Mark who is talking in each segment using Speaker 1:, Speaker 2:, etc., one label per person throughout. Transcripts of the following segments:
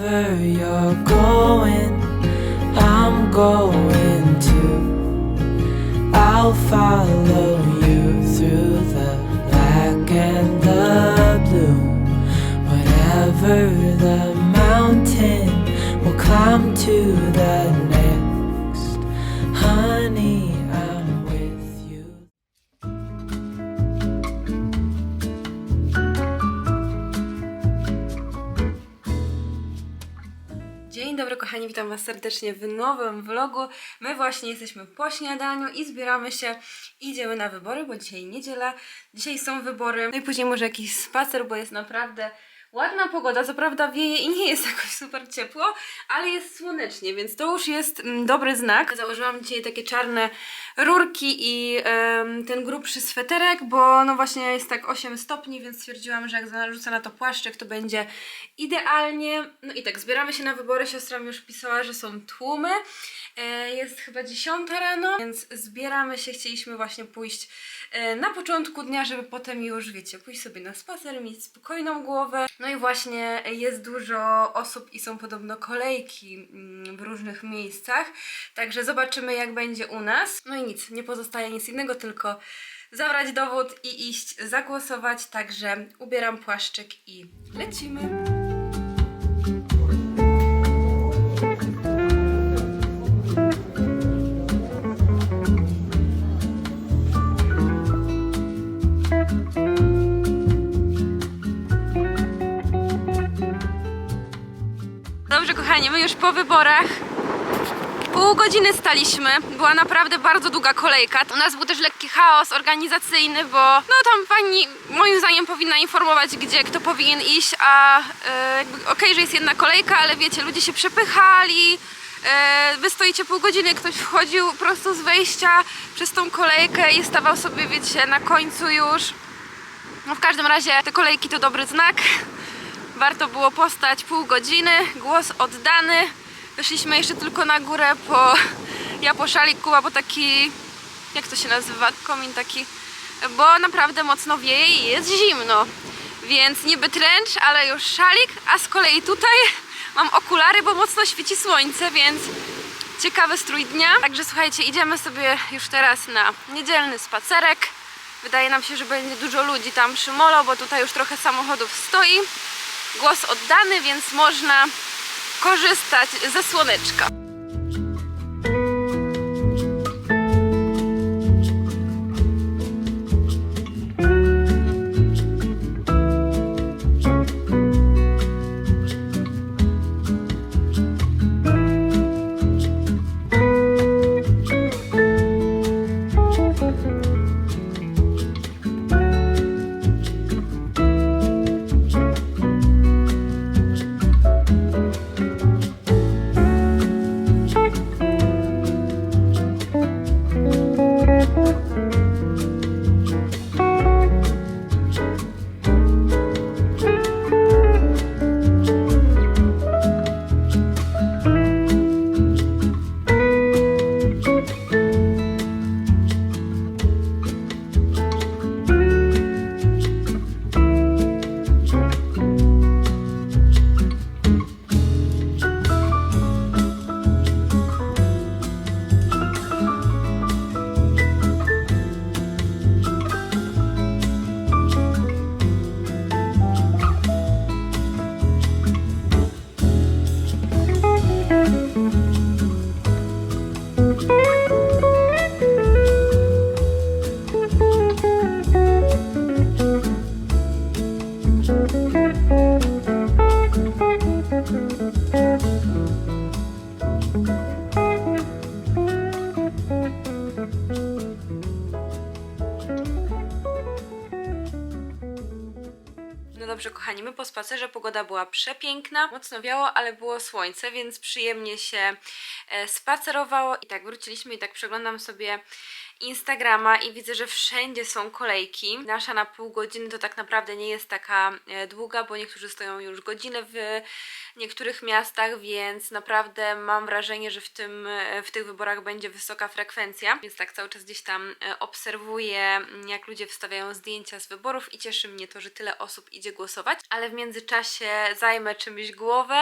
Speaker 1: Wherever you're going, I'm going too. I'll follow you through the black and the blue. Whatever the mountain, we'll climb to the
Speaker 2: witam was serdecznie w nowym vlogu. My właśnie jesteśmy po śniadaniu i zbieramy się, idziemy na wybory, bo dzisiaj niedziela, dzisiaj są wybory. No i później może jakiś spacer, bo jest naprawdę ładna pogoda, co prawda wieje i nie jest jakoś super ciepło, ale jest słonecznie, więc to już jest mm, dobry znak. Założyłam dzisiaj takie czarne rurki i ten grubszy sweterek, bo no właśnie jest tak 8 stopni, więc stwierdziłam, że jak zarzucę na to płaszczyk, to będzie idealnie. No i tak, zbieramy się na wybory. Siostra mi już pisała, że są tłumy. E, Jest chyba 10 rano, więc zbieramy się. Chcieliśmy właśnie pójść e, na początku dnia, żeby potem już, wiecie, pójść sobie na spacer, mieć spokojną głowę. No i właśnie jest dużo osób i są podobno kolejki mm, w różnych miejscach. Także zobaczymy, jak będzie u nas. No i nic, nie pozostaje nic innego, tylko zabrać dowód i iść zagłosować. Także ubieram płaszczyk i lecimy. Dobrze, kochani, my już po wyborach. Pół godziny staliśmy. Była naprawdę bardzo długa kolejka. U nas był też lekki chaos organizacyjny, bo no tam pani moim zdaniem powinna informować, gdzie kto powinien iść, a e, okej, że jest jedna kolejka, ale wiecie, ludzie się przepychali. E, wy stoicie pół godziny, ktoś wchodził prosto z wejścia przez tą kolejkę i stawał sobie, wiecie, na końcu już. No w każdym razie te kolejki to dobry znak. Warto było postać pół godziny, głos oddany. Wyszliśmy jeszcze tylko na górę po... Ja po szalik, Kuba po taki... Jak to się nazywa? Komin taki... Bo naprawdę mocno wieje i jest zimno. Więc niby tręcz, ale już szalik, a z kolei tutaj mam okulary, bo mocno świeci słońce, więc ciekawy strój dnia. Także słuchajcie, idziemy sobie już teraz na niedzielny spacerek. Wydaje nam się, że będzie dużo ludzi tam przy molo, bo tutaj już trochę samochodów stoi. Głos oddany, więc można korzystać ze słoneczka. Spacerze pogoda była przepiękna, mocno wiało, ale było słońce, więc przyjemnie się e, spacerowało. I tak wróciliśmy i tak przeglądam sobie Instagrama i widzę, że wszędzie są kolejki. Nasza na pół godziny to tak naprawdę nie jest taka e, długa, bo niektórzy stoją już godzinę w niektórych miastach, więc naprawdę mam wrażenie, że w, tym, e, w tych wyborach będzie wysoka frekwencja. Więc tak cały czas gdzieś tam e, obserwuję, jak ludzie wstawiają zdjęcia z wyborów i cieszy mnie to, że tyle osób idzie głosować. Ale w międzyczasie zajmę czymś głowę.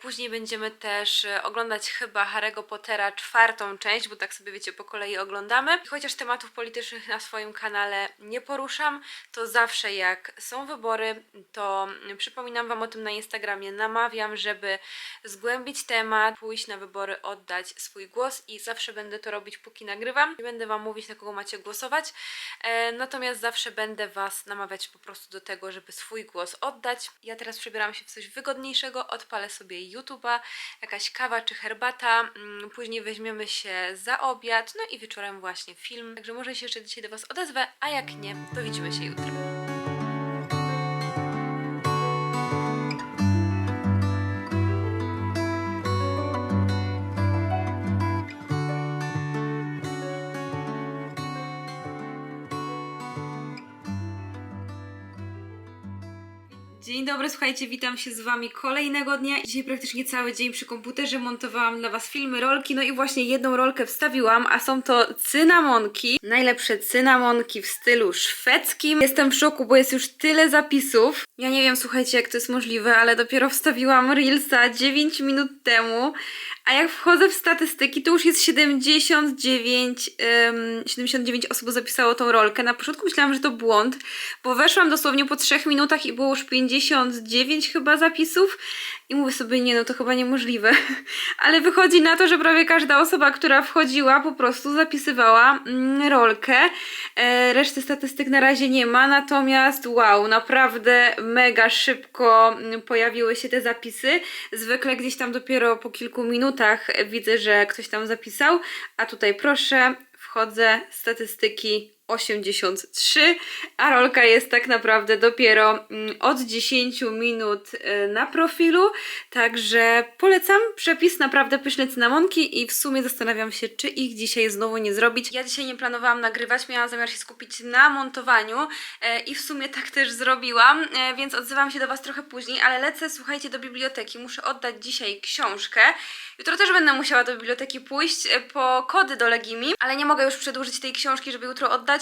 Speaker 2: Później będziemy też oglądać chyba Harry'ego Pottera czwartą część, bo tak sobie wiecie, po kolei oglądamy. Chociaż tematów politycznych na swoim kanale nie poruszam, to zawsze jak są wybory, to przypominam Wam o tym na Instagramie, namawiam, żeby zgłębić temat, pójść na wybory, oddać swój głos i zawsze będę to robić, póki nagrywam. Nie będę Wam mówić, na kogo macie głosować, e, natomiast zawsze będę Was namawiać po prostu do tego, żeby swój głos oddać. Ja teraz przebieram się w coś wygodniejszego, odpalę sobie YouTube'a, jakaś kawa czy herbata, mm, później weźmiemy się za obiad, no i wieczorem właśnie film. Także może się jeszcze dzisiaj do Was odezwę, a jak nie, to widzimy się jutro. Słuchajcie, witam się z Wami kolejnego dnia. Dzisiaj praktycznie cały dzień przy komputerze montowałam dla Was filmy, rolki, no i właśnie jedną rolkę wstawiłam, a są to cynamonki. Najlepsze cynamonki w stylu szwedzkim. Jestem w szoku, bo jest już tyle zapisów. Ja nie wiem, słuchajcie, jak to jest możliwe, ale dopiero wstawiłam Reelsa 9 minut temu, a jak wchodzę w statystyki, to już jest 79, ym, 79 osób zapisało tą rolkę. Na początku myślałam, że to błąd, bo weszłam dosłownie po 3 minutach i było już 59 chyba zapisów. I mówię sobie, nie no, to chyba niemożliwe. Ale wychodzi na to, że prawie każda osoba, która wchodziła, po prostu zapisywała mm, rolkę. E, reszty statystyk na razie nie ma, natomiast wow, naprawdę mega szybko mm, pojawiły się te zapisy. Zwykle gdzieś tam dopiero po kilku minutach widzę, że ktoś tam zapisał, a tutaj proszę, wchodzę, statystyki 83, a rolka jest tak naprawdę dopiero mm, od 10 minut y, na profilu, także polecam. Przepis, naprawdę pyszne cynamonki. I w sumie zastanawiam się, czy ich dzisiaj znowu nie zrobić. Ja dzisiaj nie planowałam nagrywać, miałam zamiar się skupić na montowaniu e, i w sumie tak też zrobiłam, e, więc odzywam się do Was trochę później, ale lecę, słuchajcie, do biblioteki, muszę oddać dzisiaj książkę. Jutro też będę musiała do biblioteki pójść po kody do Legimi, ale nie mogę już przedłużyć tej książki, żeby jutro oddać,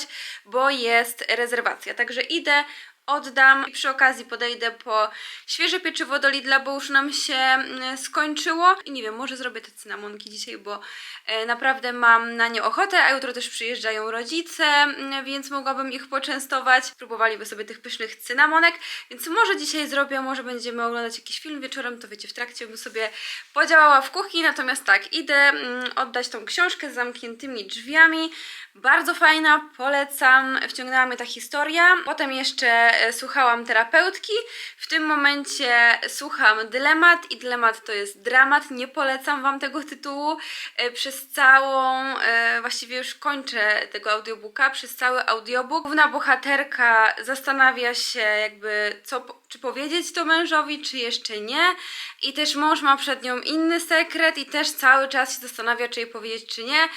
Speaker 2: bo jest rezerwacja. Także idę, oddam i przy okazji podejdę po świeże pieczywo do Lidla, bo już nam się mm, skończyło. I nie wiem, może zrobię te cynamonki dzisiaj, bo e, naprawdę mam na nie ochotę, a jutro też przyjeżdżają rodzice, mm, więc mogłabym ich poczęstować. Próbowaliby sobie tych pysznych cynamonek, więc może dzisiaj zrobię, może będziemy oglądać jakiś film wieczorem, to wiecie, w trakcie bym sobie podziałała w kuchni, natomiast tak, idę mm, oddać tą książkę z zamkniętymi drzwiami. Bardzo fajna, polecam. Wciągnęła mnie ta historia. Potem jeszcze słuchałam terapeutki. W tym momencie słucham dylemat i dylemat to jest dramat. Nie polecam wam tego tytułu. E, Przez całą, e, właściwie już kończę tego audiobooka, przez cały audiobook. Główna bohaterka zastanawia się jakby co, czy powiedzieć to mężowi, czy jeszcze nie. I też mąż ma przed nią inny sekret i też cały czas się zastanawia, czy jej powiedzieć, czy nie.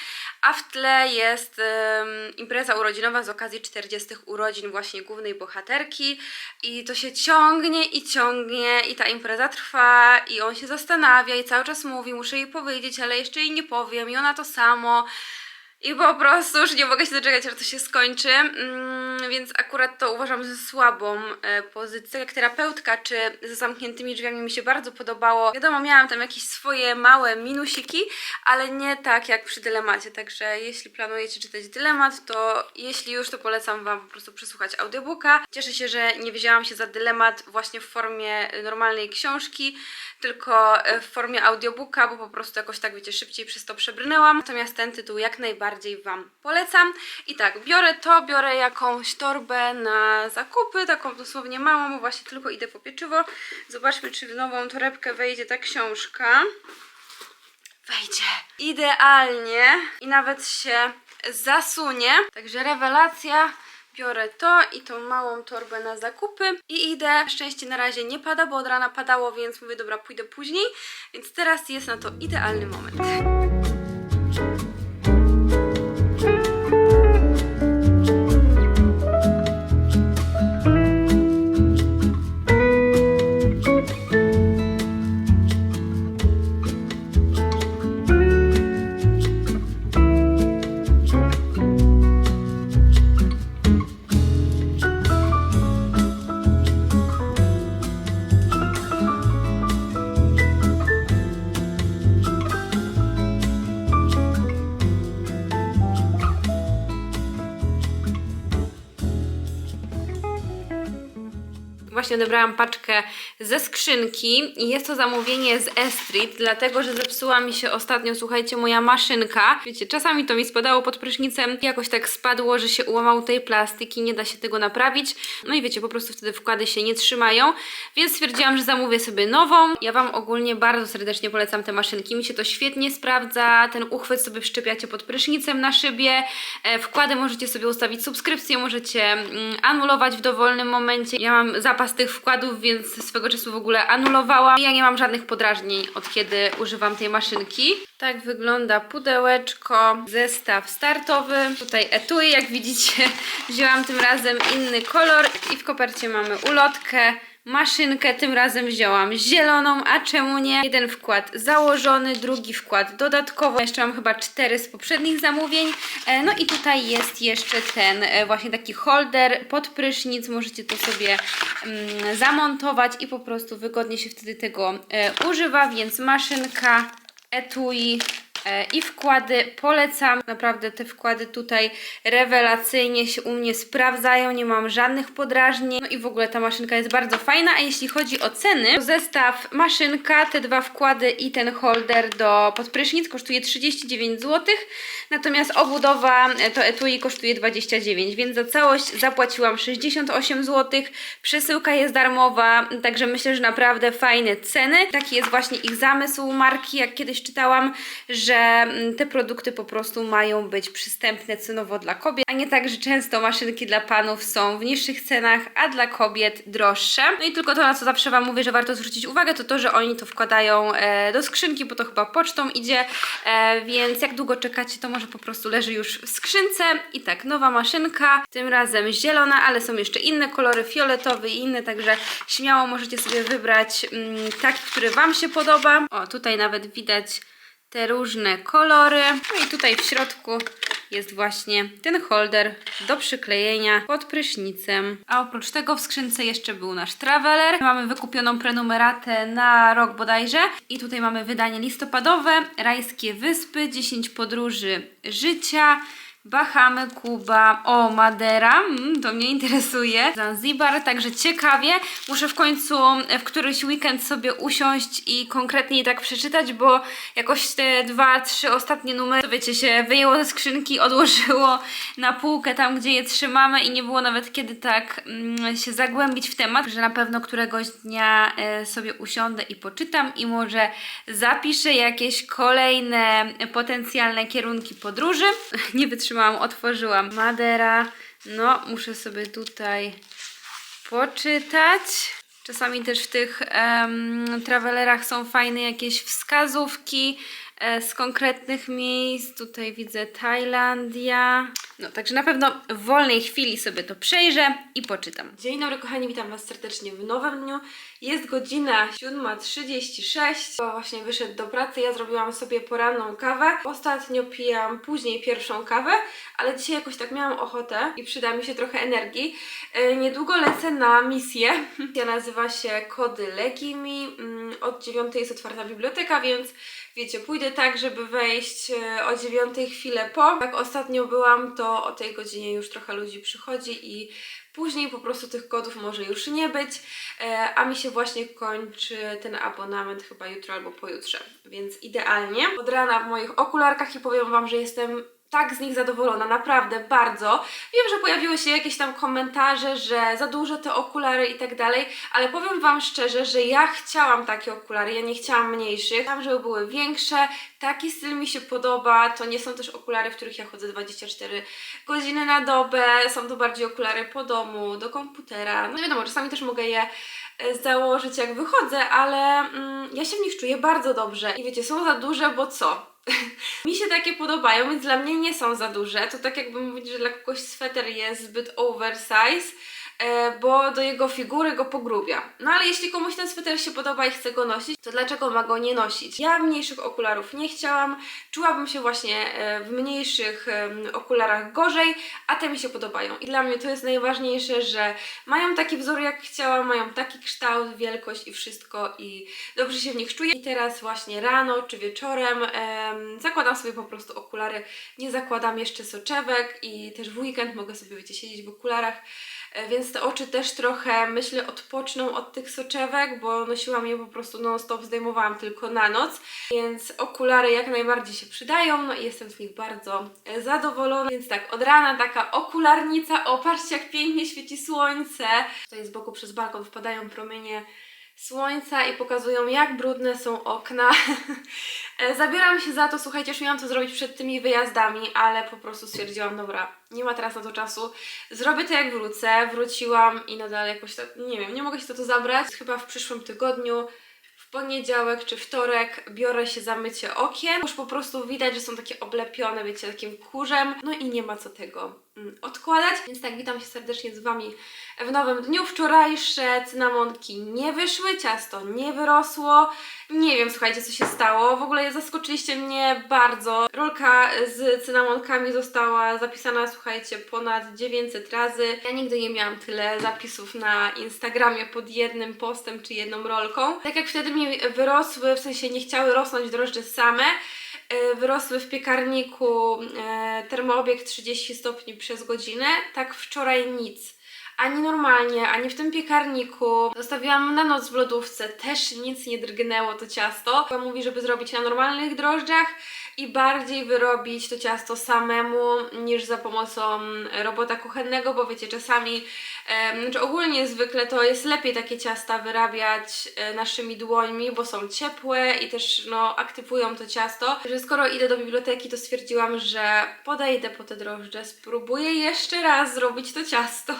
Speaker 2: A w tle jest em, impreza urodzinowa z okazji 40 urodzin właśnie głównej bohaterki. I to się ciągnie i ciągnie i ta impreza trwa i on się zastanawia i cały czas mówi, muszę jej powiedzieć, ale jeszcze jej nie powiem i ona to samo. I po prostu już nie mogę się doczekać, aż to się skończy, mm, więc akurat to uważam za słabą e, pozycję. Jak terapeutka, czy ze zamkniętymi drzwiami mi się bardzo podobało. Wiadomo, miałam tam jakieś swoje małe minusiki, ale nie tak jak przy dylemacie. Także jeśli planujecie czytać dylemat, to jeśli już, to polecam Wam po prostu przesłuchać audiobooka. Cieszę się, że nie wzięłam się za dylemat właśnie w formie normalnej książki, tylko e, w formie audiobooka, bo po prostu jakoś tak, wiecie, szybciej przez to przebrnęłam. Natomiast ten tytuł jak najbardziej Wam polecam. I tak, biorę to, biorę jakąś torbę na zakupy, taką dosłownie małą, bo właśnie tylko idę po pieczywo. Zobaczmy, czy w nową torebkę wejdzie ta książka. Wejdzie. Idealnie. I nawet się zasunie. Także rewelacja. Biorę to i tą małą torbę na zakupy i idę. Szczęście na razie nie pada, bo od rana padało, więc mówię, dobra, pójdę później. Więc teraz jest na to idealny moment. Właśnie odebrałam paczkę ze skrzynki i jest to zamówienie z Estrid, dlatego że zepsuła mi się ostatnio, słuchajcie, moja maszynka. Wiecie, czasami to mi spadało pod prysznicem, jakoś tak spadło, że się ułamał tej plastik i nie da się tego naprawić. No i wiecie, po prostu wtedy wkłady się nie trzymają, więc stwierdziłam, że zamówię sobie nową. Ja Wam ogólnie bardzo serdecznie polecam te maszynki, mi się to świetnie sprawdza, ten uchwyt sobie wszczepiacie pod prysznicem na szybie, e, wkłady możecie sobie ustawić subskrypcję, możecie mm, anulować w dowolnym momencie. Ja mam zapas tych wkładów, więc swego czasu w ogóle anulowałam. Ja nie mam żadnych podrażnień od kiedy używam tej maszynki. Tak wygląda pudełeczko, zestaw startowy. Tutaj etui, jak widzicie, wzięłam tym razem inny kolor i w kopercie mamy ulotkę. Maszynkę tym razem wzięłam zieloną, a czemu nie? Jeden wkład założony, drugi wkład dodatkowo. Jeszcze mam chyba cztery z poprzednich zamówień. E, No i tutaj jest jeszcze ten e, właśnie taki holder pod prysznic. Możecie to sobie mm, zamontować i po prostu wygodnie się wtedy tego e, używa, więc maszynka, etui, i wkłady polecam. Naprawdę te wkłady tutaj rewelacyjnie się u mnie sprawdzają, nie mam żadnych podrażnień. No i w ogóle ta maszynka jest bardzo fajna, a jeśli chodzi o ceny, to zestaw maszynka, te dwa wkłady i ten holder do podprysznic kosztuje 39 zł, natomiast obudowa e, to etui kosztuje 29, więc za całość zapłaciłam 68 zł. Przesyłka jest darmowa, także myślę, że naprawdę fajne ceny. Taki jest właśnie ich zamysł marki, jak kiedyś czytałam, że mm, te produkty po prostu mają być przystępne cenowo dla kobiet, a nie tak, że często maszynki dla panów są w niższych cenach, a dla kobiet droższe. No i tylko to, na co zawsze Wam mówię, że warto zwrócić uwagę, to to, że oni to wkładają e, do skrzynki, bo to chyba pocztą idzie, e, więc jak długo czekacie, to może po prostu leży już w skrzynce. I tak, nowa maszynka, tym razem zielona, ale są jeszcze inne kolory, fioletowy i inne, także śmiało możecie sobie wybrać mm, taki, który Wam się podoba. O, tutaj nawet widać te różne kolory. No i tutaj w środku jest właśnie ten holder do przyklejenia pod prysznicem. A oprócz tego w skrzynce jeszcze był nasz traveler. Mamy wykupioną prenumeratę na rok bodajże. I tutaj mamy wydanie listopadowe, Rajskie Wyspy, 10 podróży życia. Bahamy, Kuba, o Madera, mm, to mnie interesuje, Zanzibar, także ciekawie. Muszę w końcu w któryś weekend sobie usiąść i konkretniej tak przeczytać, bo jakoś te dwa, trzy ostatnie numery, to wiecie, się wyjęło ze skrzynki, odłożyło na półkę tam, gdzie je trzymamy i nie było nawet kiedy tak mm, się zagłębić w temat, że na pewno któregoś dnia e, sobie usiądę i poczytam i może zapiszę jakieś kolejne potencjalne kierunki podróży. Nie wytrzymałam, otworzyłam Madera. No, muszę sobie tutaj poczytać. Czasami też w tych em, travelerach są fajne jakieś wskazówki z konkretnych miejsc. Tutaj widzę Tajlandia. No, także na pewno w wolnej chwili sobie to przejrzę i poczytam. Dzień dobry kochani, witam Was serdecznie w nowym dniu. Jest godzina 7.36, bo właśnie wyszedł do pracy. Ja zrobiłam sobie poranną kawę. Ostatnio pijam później pierwszą kawę, ale dzisiaj jakoś tak miałam ochotę i przyda mi się trochę energii. E, niedługo lecę na misję. Misja nazywa się Kody Legimi. Mm, Od 9 jest otwarta biblioteka, więc wiecie, pójdę tak, żeby wejść e, o 9 chwilę po. Jak ostatnio byłam, to o tej godzinie już trochę ludzi przychodzi i później po prostu tych kodów może już nie być, e, a mi się właśnie kończy ten abonament chyba jutro albo pojutrze, więc idealnie. Od rana w moich okularkach i powiem Wam, że jestem tak z nich zadowolona, naprawdę bardzo. Wiem, że pojawiły się jakieś tam komentarze, że za duże te okulary i tak dalej, ale powiem Wam szczerze, że ja chciałam takie okulary, ja nie chciałam mniejszych, chciałam, żeby były większe, taki styl mi się podoba, to nie są też okulary, w których ja chodzę 24 godziny na dobę, są to bardziej okulary po domu, do komputera, no wiadomo, czasami też mogę je e, założyć jak wychodzę, ale mm, ja się w nich czuję bardzo dobrze. I wiecie, są za duże, bo co? Mi się takie podobają, więc dla mnie nie są za duże. To tak jakby mówić, że dla kogoś sweter jest zbyt oversize, bo do jego figury go pogrubia. No ale jeśli komuś ten sweter się podoba i chce go nosić, to dlaczego ma go nie nosić? Ja mniejszych okularów nie chciałam, czułabym się właśnie e, w mniejszych okularach gorzej, a te mi się podobają. I dla mnie to jest najważniejsze, że mają taki wzór jak chciałam, mają taki kształt, wielkość i wszystko i dobrze się w nich czuję. I teraz właśnie rano czy wieczorem em, zakładam sobie po prostu okulary, nie zakładam jeszcze soczewek i też w weekend mogę sobie wiecie, siedzieć w okularach E, Więc te oczy też trochę, myślę, odpoczną od tych soczewek, bo nosiłam je po prostu non-stop, zdejmowałam tylko na noc. Więc okulary jak najbardziej się przydają, no i jestem z nich bardzo e, zadowolona. Więc tak, od rana taka okularnica. O, patrzcie jak pięknie świeci słońce. Tutaj z boku przez balkon wpadają promienie słońca i pokazują jak brudne są okna. E, Zabieram się za to, słuchajcie, już miałam to zrobić przed tymi wyjazdami, ale po prostu stwierdziłam, dobra, nie ma teraz na to czasu. Zrobię to jak wrócę. Wróciłam i nadal jakoś tak, nie wiem, nie mogę się to, to zabrać. Chyba w przyszłym tygodniu w poniedziałek czy wtorek biorę się za mycie okien. Już po prostu widać, że są takie oblepione, wiecie, takim kurzem. No i nie ma co tego odkładać. Więc tak, witam się serdecznie z Wami w nowym dniu. Wczorajsze cynamonki nie wyszły, ciasto nie wyrosło. Nie wiem, słuchajcie, co się stało. W ogóle zaskoczyliście mnie bardzo. Rolka z cynamonkami została zapisana, słuchajcie, ponad 900 razy. Ja nigdy nie miałam tyle zapisów na Instagramie pod jednym postem czy jedną rolką. Tak jak wtedy mi wyrosły, w sensie nie chciały rosnąć drożdże same, wyrosły w piekarniku e, termoobieg 30 stopni przez godzinę, tak wczoraj nic. Ani normalnie, ani w tym piekarniku. Zostawiłam na noc w lodówce, też nic nie drgnęło to ciasto. Mówi, żeby zrobić na normalnych drożdżach i bardziej wyrobić to ciasto samemu niż za pomocą robota kuchennego, bo wiecie, czasami, znaczy ogólnie zwykle to jest lepiej takie ciasta wyrabiać e, naszymi dłońmi, bo są ciepłe i też no, aktywują to ciasto. Że skoro idę do biblioteki, to stwierdziłam, że podejdę po te drożdże, spróbuję jeszcze raz zrobić to ciasto.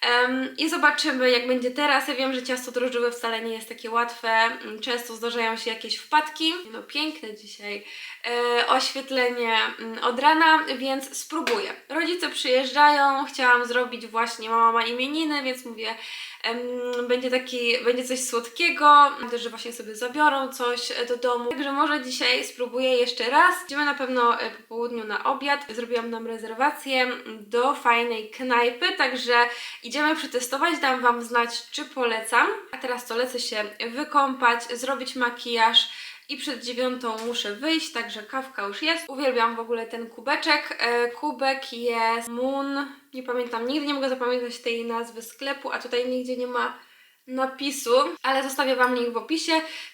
Speaker 2: Em, I zobaczymy, jak będzie teraz. Ja wiem, że ciasto drożdżowe wcale nie jest takie łatwe. Mm, Często zdarzają się jakieś wpadki. No piękne dzisiaj e, oświetlenie mm, od rana, więc spróbuję. Rodzice przyjeżdżają, chciałam zrobić właśnie, mama ma imieniny, więc mówię, będzie taki, będzie coś słodkiego, też, że właśnie sobie zabiorą coś e, do domu. Także może dzisiaj spróbuję jeszcze raz. Idziemy na pewno e, po południu na obiad. Zrobiłam nam rezerwację do fajnej knajpy, także idziemy przetestować, dam Wam znać, czy polecam. A teraz to lecę się wykąpać, zrobić makijaż i przed dziewiątą muszę wyjść, także kawka już jest. Uwielbiam w ogóle ten kubeczek. E, kubek jest Moon, nie pamiętam, nigdy nie mogę zapamiętać tej nazwy sklepu, a tutaj nigdzie nie ma napisu, ale zostawię Wam link w opisie.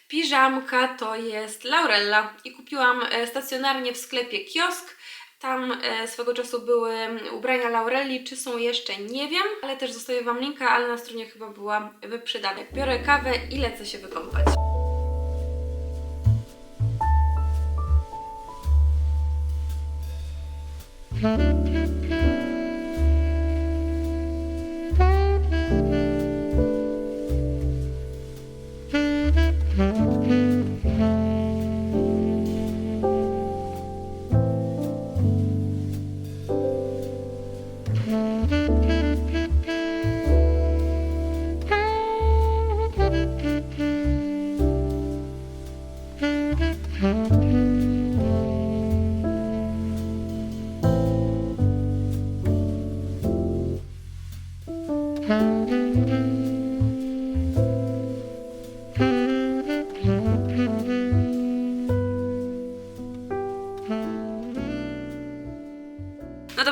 Speaker 2: Piżamka to jest Laurella i kupiłam e, stacjonarnie w sklepie Kiosk. Tam e, swego czasu były ubrania Laurelli, czy są jeszcze, nie wiem, ale też zostawię Wam linka, ale na stronie chyba była wyprzedana. Biorę kawę i lecę się wykąpać. Mm-hmm.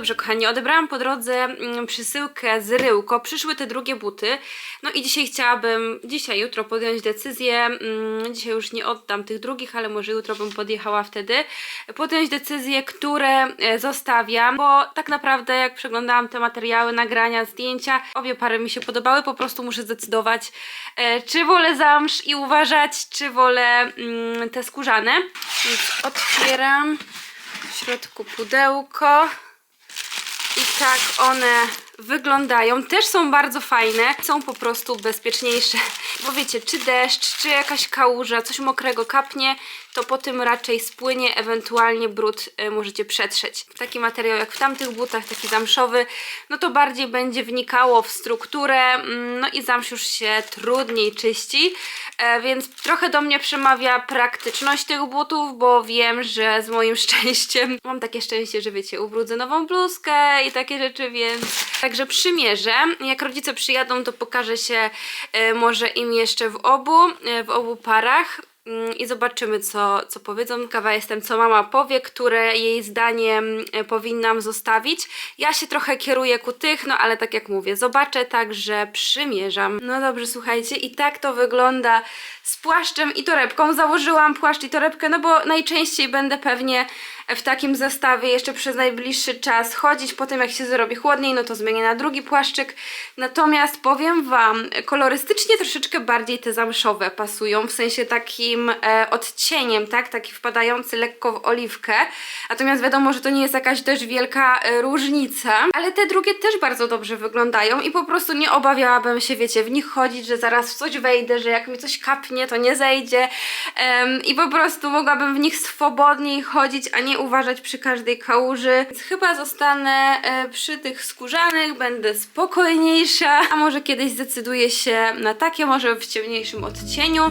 Speaker 2: Dobrze, kochani, odebrałam po drodze mm, przysyłkę z Ryłko. Przyszły te drugie buty. No i dzisiaj chciałabym, dzisiaj, jutro podjąć decyzję. mm, Dzisiaj już nie oddam tych drugich, ale może jutro bym podjechała wtedy. Podjąć decyzję, które e, zostawiam, bo tak naprawdę jak przeglądałam te materiały, nagrania, zdjęcia, obie pary mi się podobały. Po prostu muszę zdecydować, e, czy wolę zamsz i uważać, czy wolę mm, te skórzane. Więc otwieram w środku pudełko. Tak one wyglądają. Też są bardzo fajne. Są po prostu bezpieczniejsze. Bo wiecie, czy deszcz, czy jakaś kałuża, coś mokrego kapnie, to po tym raczej spłynie, ewentualnie brud y, możecie przetrzeć. Taki materiał jak w tamtych butach, taki zamszowy, no to bardziej będzie wnikało w strukturę, mm, no i zamsz już się trudniej czyści, e, więc trochę do mnie przemawia praktyczność tych butów, bo wiem, że z moim szczęściem mam takie szczęście, że wiecie, ubrudzę nową bluzkę i takie rzeczy, więc także przymierzę. Jak rodzice przyjadą, to pokażę się e, może im jeszcze w obu, e, w obu parach. mm, i zobaczymy, co, co powiedzą. Kawa jestem, co mama powie, które jej zdaniem e, powinnam zostawić. Ja się trochę kieruję ku tych, no ale tak jak mówię, zobaczę, także przymierzam. No dobrze, słuchajcie, i tak to wygląda z płaszczem i torebką. Założyłam płaszcz i torebkę, no bo najczęściej będę pewnie w takim zestawie jeszcze przez najbliższy czas chodzić. Potem jak się zrobi chłodniej, no to zmienię na drugi płaszczyk. Natomiast powiem Wam, kolorystycznie troszeczkę bardziej te zamszowe pasują, w sensie takim e, odcieniem, tak? Taki wpadający lekko w oliwkę. Natomiast wiadomo, że to nie jest jakaś też wielka e, różnica. Ale te drugie też bardzo dobrze wyglądają i po prostu nie obawiałabym się, wiecie, w nich chodzić, że zaraz w coś wejdę, że jak mi coś kapnie, to nie zejdzie. Em, I po prostu mogłabym w nich swobodniej chodzić, a nie uważać przy każdej kałuży. Więc chyba zostanę e, przy tych skórzanych, będę spokojniejsza, a może kiedyś zdecyduję się na takie, może w ciemniejszym odcieniu.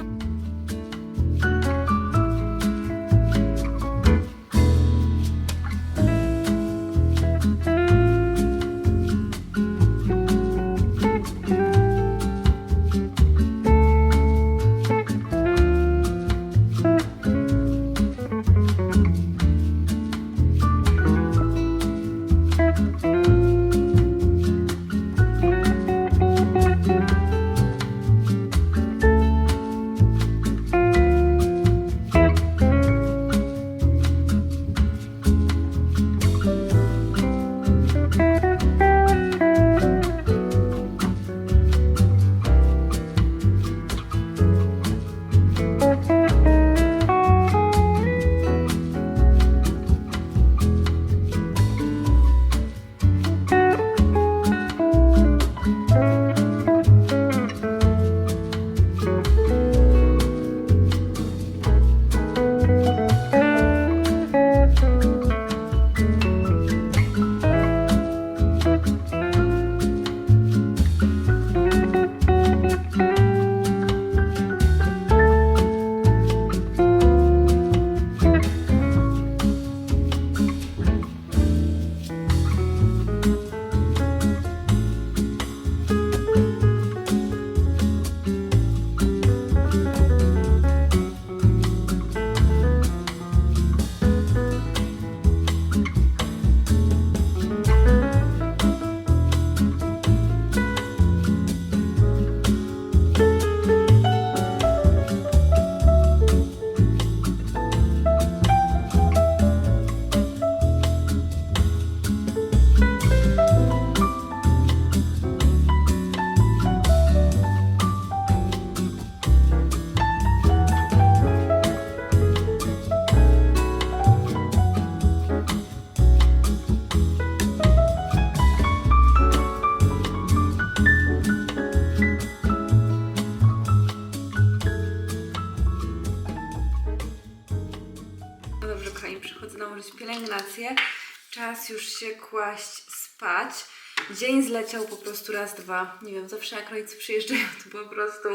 Speaker 2: Dzień zleciał po prostu raz, dwa. Nie wiem, zawsze jak rodzice przyjeżdżają, to po prostu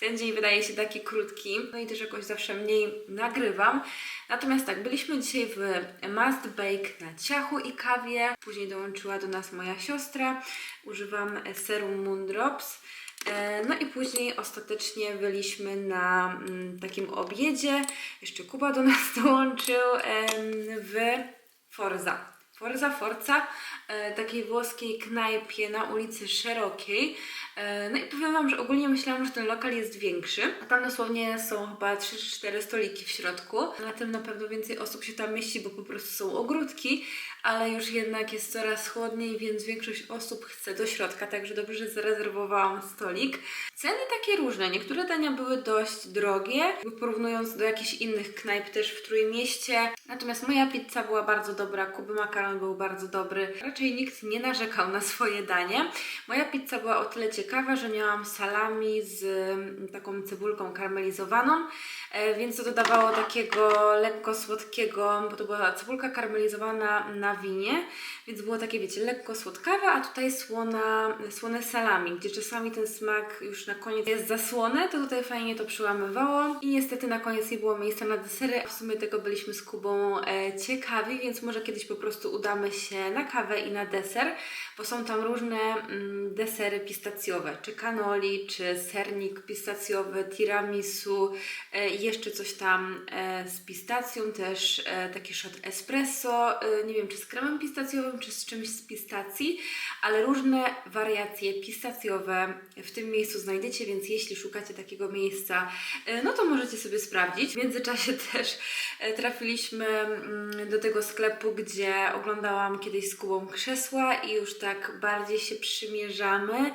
Speaker 2: ten dzień wydaje się taki krótki. No i też jakoś zawsze mniej nagrywam. Natomiast tak, byliśmy dzisiaj w Must Bake na ciachu i kawie. Później dołączyła do nas moja siostra. Używam serum Moon Drops. E, No i później ostatecznie byliśmy na mm, takim obiedzie. Jeszcze Kuba do nas dołączył w Forza. Forza, Forza, takiej włoskiej knajpie na ulicy Szerokiej. E, No i powiem Wam, że ogólnie myślałam, że ten lokal jest większy. A tam dosłownie są chyba 3-4 stoliki w środku. Na tym na pewno więcej osób się tam mieści, bo po prostu są ogródki, ale już jednak jest coraz chłodniej, więc większość osób chce do środka, także dobrze, że zarezerwowałam stolik. Ceny takie różne. Niektóre dania były dość drogie, porównując do jakichś innych knajp też w Trójmieście. Natomiast moja pizza była bardzo dobra, Kuby makaron był bardzo dobry. Raczej nikt nie narzekał na swoje danie. Moja pizza była o tyle ciekawa, że miałam salami z mm, taką cebulką karmelizowaną, e, więc to dodawało takiego lekko słodkiego, bo to była cebulka karmelizowana na winie, więc było takie, wiecie, lekko słodkawe, a tutaj słona, słone salami, gdzie czasami ten smak już na koniec jest za słone, to tutaj fajnie to przełamywało i niestety na koniec nie było miejsca na desery, a w sumie tego byliśmy z Kubą e, ciekawi, więc może kiedyś po prostu udamy się na kawę i na deser, bo są tam różne mm, desery pistacjowe, czy cannoli, czy sernik pistacjowy, tiramisu, e, i jeszcze coś tam e, z pistacją, też e, taki shot espresso, nie wiem czy z kremem pistacjowym, czy z czymś z pistacji, ale różne wariacje pistacjowe w tym miejscu znajdziecie, więc jeśli szukacie takiego miejsca, no to możecie sobie sprawdzić. W międzyczasie też trafiliśmy mm, do tego sklepu, gdzie oglądałam kiedyś z Kubą krzesła i już tak bardziej się przymierzamy,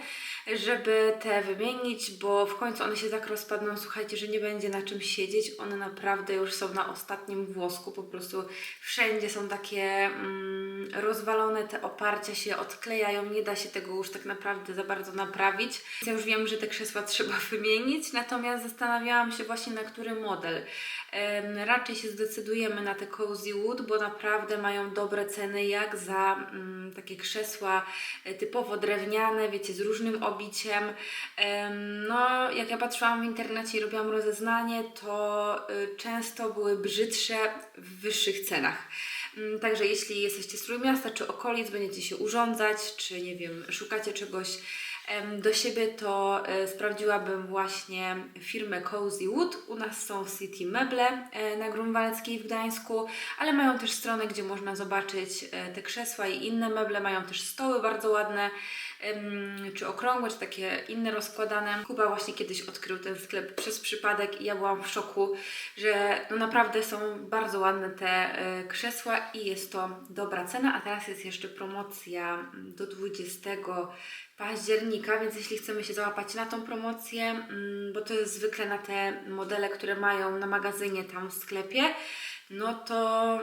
Speaker 2: żeby te wymienić, bo w końcu one się tak rozpadną, słuchajcie, że nie będzie na czym siedzieć. One naprawdę już są na ostatnim włosku, po prostu wszędzie są takie mm, rozwalone, te oparcia się odklejają, nie da się tego już tak naprawdę za bardzo naprawić. Ja już wiem, że te krzesła trzeba wymienić, natomiast zastanawiałam się właśnie na który model. Em, raczej się zdecydujemy na te Cozy Wood, bo naprawdę mają dobre ceny, jak za mm, takie krzesła e, typowo drewniane, wiecie, z różnym obiciem. Em, no, jak ja patrzyłam w internecie i robiłam rozeznanie, to y, często były brzydsze w wyższych cenach. Mm, Także jeśli jesteście z Trójmiasta czy okolic, będziecie się urządzać, czy nie wiem, szukacie czegoś do siebie, to e, sprawdziłabym właśnie firmę Cozy Wood. U nas są City Meble e, na Grunwaldzkiej w Gdańsku, ale mają też stronę, gdzie można zobaczyć e, te krzesła i inne meble. Mają też stoły bardzo ładne, czy okrągłe, czy takie inne rozkładane. Kuba właśnie kiedyś odkrył ten sklep przez przypadek i ja byłam w szoku, że no naprawdę są bardzo ładne te e, krzesła i jest to dobra cena, a teraz jest jeszcze promocja mm, do 20 października, więc jeśli chcemy się załapać na tą promocję, mm, bo to jest zwykle na te modele, które mają na magazynie tam w sklepie, no to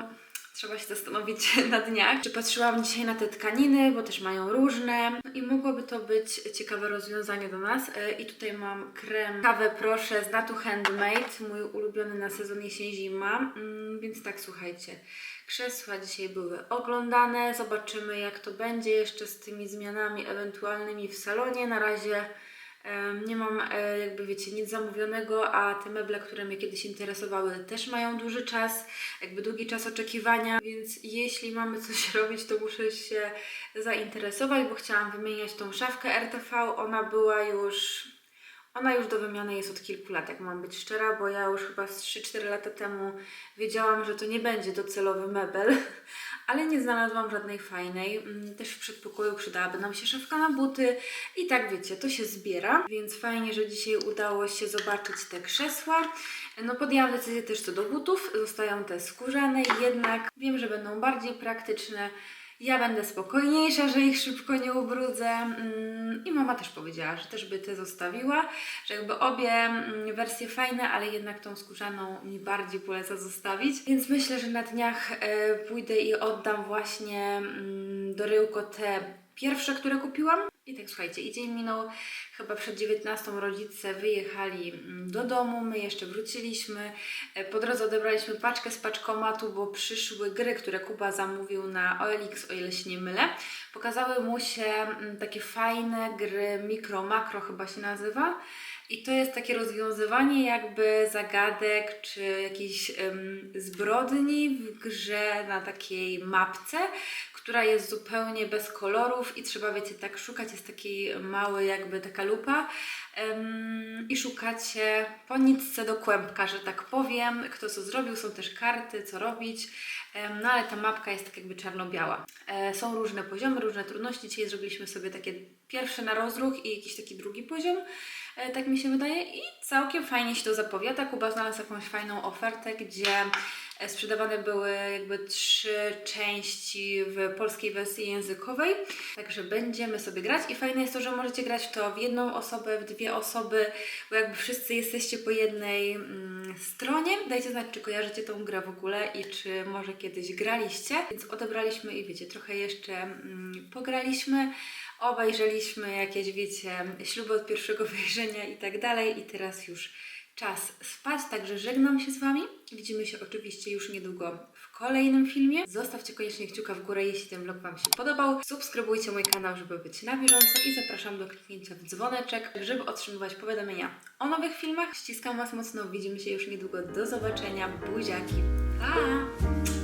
Speaker 2: trzeba się zastanowić na dniach. Czy patrzyłam dzisiaj na te tkaniny, bo też mają różne no i mogłoby to być ciekawe rozwiązanie do nas. E, I tutaj mam krem kawę proszę z Natu Handmade, mój ulubiony na sezon jesień-zima. Mm, Więc tak, słuchajcie. Krzesła dzisiaj były oglądane. Zobaczymy, jak to będzie jeszcze z tymi zmianami ewentualnymi w salonie. Na razie nie mam, e, jakby wiecie, nic zamówionego, a te meble, które mnie kiedyś interesowały, też mają duży czas, jakby długi czas oczekiwania, więc jeśli mamy coś robić, to muszę się zainteresować, bo chciałam wymieniać tą szafkę RTV. Ona była już ona już do wymiany jest od kilku lat, jak mam być szczera, bo ja już chyba z 3-4 lata temu wiedziałam, że to nie będzie docelowy mebel, ale nie znalazłam żadnej fajnej. Mm, Też w przedpokoju przydałaby nam się szafka na buty i tak wiecie, to się zbiera, więc fajnie, że dzisiaj udało się zobaczyć te krzesła. No podjęłam decyzję też co do butów, zostają te skórzane, jednak wiem, że będą bardziej praktyczne. Ja będę spokojniejsza, że ich szybko nie ubrudzę. Mm, I mama też powiedziała, że też by te zostawiła, że jakby obie mm, wersje fajne, ale jednak tą skórzaną mi bardziej poleca zostawić. Więc myślę, że na dniach e, pójdę i oddam właśnie mm, do Ryłko te pierwsze, które kupiłam. I tak słuchajcie, i dzień minął, chyba przed 19 rodzice wyjechali mm, do domu, my jeszcze wróciliśmy. E, Po drodze odebraliśmy paczkę z paczkomatu, bo przyszły gry, które Kuba zamówił na OLX, o ile się nie mylę. Pokazały mu się mm, takie fajne gry, mikro, makro chyba się nazywa. I to jest takie rozwiązywanie jakby zagadek czy jakichś em, zbrodni w grze na takiej mapce, która jest zupełnie bez kolorów i trzeba, wiecie, tak szukać, jest taki mały jakby taka lupa em, i szukacie po nitce do kłębka, że tak powiem, kto co zrobił, są też karty, co robić, em, no ale ta mapka jest tak jakby czarno-biała. E, są różne poziomy, różne trudności, dzisiaj zrobiliśmy sobie takie pierwsze na rozruch i jakiś taki drugi poziom, E, tak mi się wydaje i całkiem fajnie się to zapowiada. Kuba znalazł jakąś fajną ofertę, gdzie sprzedawane były jakby trzy części w polskiej wersji językowej, także będziemy sobie grać i fajne jest to, że możecie grać w to w jedną osobę, w dwie osoby, bo jakby wszyscy jesteście po jednej mm, stronie. Dajcie znać, czy kojarzycie tą grę w ogóle i czy może kiedyś graliście, więc odebraliśmy i wiecie, trochę jeszcze mm, pograliśmy. Obejrzeliśmy jakieś, wiecie, śluby od pierwszego wejrzenia i tak dalej i teraz już czas spać, także żegnam się z Wami. Widzimy się oczywiście już niedługo w kolejnym filmie. Zostawcie koniecznie kciuka w górę, jeśli ten vlog Wam się podobał. Subskrybujcie mój kanał, żeby być na bieżąco i zapraszam do kliknięcia w dzwoneczek, żeby otrzymywać powiadomienia o nowych filmach. Ściskam Was mocno, widzimy się już niedługo. Do zobaczenia, buziaki. Pa!